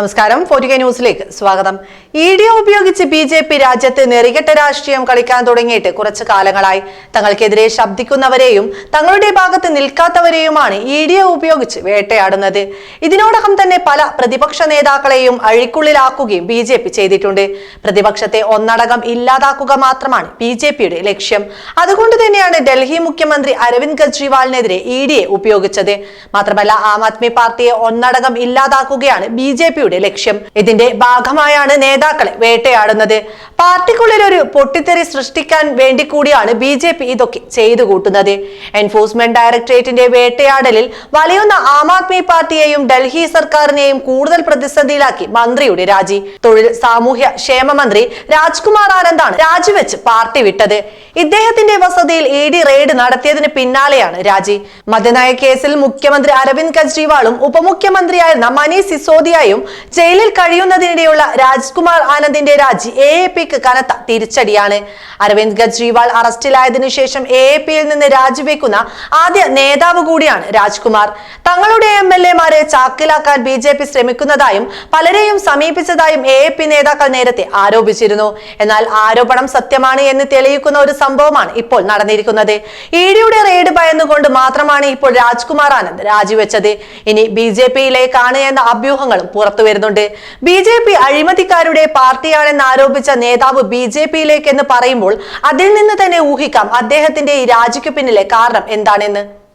നമസ്കാരം. ഫോർട്ടിക ന്യൂസിലേക്ക് സ്വാഗതം. ഇ ഡി ഉപയോഗിച്ച് ബി ജെ പി രാജ്യത്ത് നെറികെട്ട രാഷ്ട്രീയം കളിക്കാൻ തുടങ്ങിയിട്ട് കുറച്ചു കാലങ്ങളായി. തങ്ങൾക്കെതിരെ ശബ്ദിക്കുന്നവരെയും തങ്ങളുടെ ഭാഗത്ത് നിൽക്കാത്തവരെയുമാണ് ഇ ഡി ഉപയോഗിച്ച് വേട്ടയാടുന്നത്. ഇതിനോടകം തന്നെ പല പ്രതിപക്ഷ നേതാക്കളെയും അഴിക്കുള്ളിലാക്കുകയും ബി ജെ പി ചെയ്തിട്ടുണ്ട്. പ്രതിപക്ഷത്തെ ഒന്നടങ്കം ഇല്ലാതാക്കുക മാത്രമാണ് ബി ജെ പിയുടെ ലക്ഷ്യം. അതുകൊണ്ട് തന്നെയാണ് ഡൽഹി മുഖ്യമന്ത്രി അരവിന്ദ് കെജ്രിവാളിനെതിരെ ഇ ഡിയെ ഉപയോഗിച്ചത്. മാത്രമല്ല ആം ആദ്മി പാർട്ടിയെ ഒന്നടങ്കം ഇല്ലാതാക്കുകയാണ് ബി ജെ പിയുടെ ലക്ഷ്യം. ഇതിന്റെ ഭാഗമായാണ് നേതാക്കളെ വേട്ടയാടുന്നത്. പാർട്ടിക്കുള്ളിൽ ഒരു പൊട്ടിത്തെറി സൃഷ്ടിക്കാൻ വേണ്ടി കൂടിയാണ് ബി ജെ പി ഇതൊക്കെ ചെയ്തു കൂട്ടുന്നത്. എൻഫോഴ്സ്മെന്റ് ഡയറക്ടറേറ്റിന്റെ വേട്ടയാടലിൽ വലയുന്ന ആം ആദ്മി പാർട്ടിയെയും ഡൽഹി സർക്കാരിനെയും കൂടുതൽ പ്രതിസന്ധിയിലാക്കി മന്ത്രിയുടെ രാജി. തൊഴിൽ സാമൂഹ്യ ക്ഷേമ മന്ത്രി രാജ്കുമാർ ആനന്ദാണ് രാജിവെച്ച് പാർട്ടി വിട്ടത്. ഇദ്ദേഹത്തിന്റെ വസതിയിൽ ഇ ഡി റെയ്ഡ് നടത്തിയതിന് പിന്നാലെയാണ് രാജി. മദ്യനയ കേസിൽ മുഖ്യമന്ത്രി അരവിന്ദ് കെജ്രിവാളും ഉപമുഖ്യമന്ത്രിയായിരുന്ന മനീഷ് സിസോദിയയും ജയിലിൽ കഴിയുന്നതിനിടെയുള്ള രാജ്കുമാർ ആനന്ദിന്റെ രാജി എ എ പിക്ക് കനത്ത തിരിച്ചടിയാണ്. അരവിന്ദ് കെജ്രിവാൾ അറസ്റ്റിലായതിനു ശേഷം എ എ പിയിൽ നിന്ന് രാജിവെക്കുന്ന ആദ്യ നേതാവ് കൂടിയാണ് രാജ്കുമാർ. തങ്ങളുടെ എം എൽ എമാരെ ചാക്കിലാക്കാൻ ബി ജെ പി ശ്രമിക്കുന്നതായും പലരെയും സമീപിച്ചതായും എ എ പി നേതാക്കൾ നേരത്തെ ആരോപിച്ചിരുന്നു. എന്നാൽ ആരോപണം സത്യമാണ് എന്ന് തെളിയിക്കുന്ന ഒരു സംഭവമാണ് ഇപ്പോൾ നടന്നിരിക്കുന്നത്. ഇ ഡിയുടെ റെയ്ഡ് ഭയന്നുകൊണ്ട് മാത്രമാണ് ഇപ്പോൾ രാജ്കുമാർ ആനന്ദ് രാജിവെച്ചത്. ഇനി ബി ജെ പിയിലേക്കാണ് എന്ന അഭ്യൂഹങ്ങളും പുറത്തു വരുന്നുണ്ട്. ബി ജെ പി അഴിമതിക്കാരുടെ പാർട്ടിയാണെന്ന് ആരോപിച്ച നേതാവ് ബി ജെ പിയിലേക്കെന്ന് പറയുമ്പോൾ അതിൽ നിന്ന് തന്നെ ഊഹിക്കാം അദ്ദേഹത്തിന്റെ ഈ രാജിക്ക് പിന്നിലെ കാരണം എന്താണെന്ന്.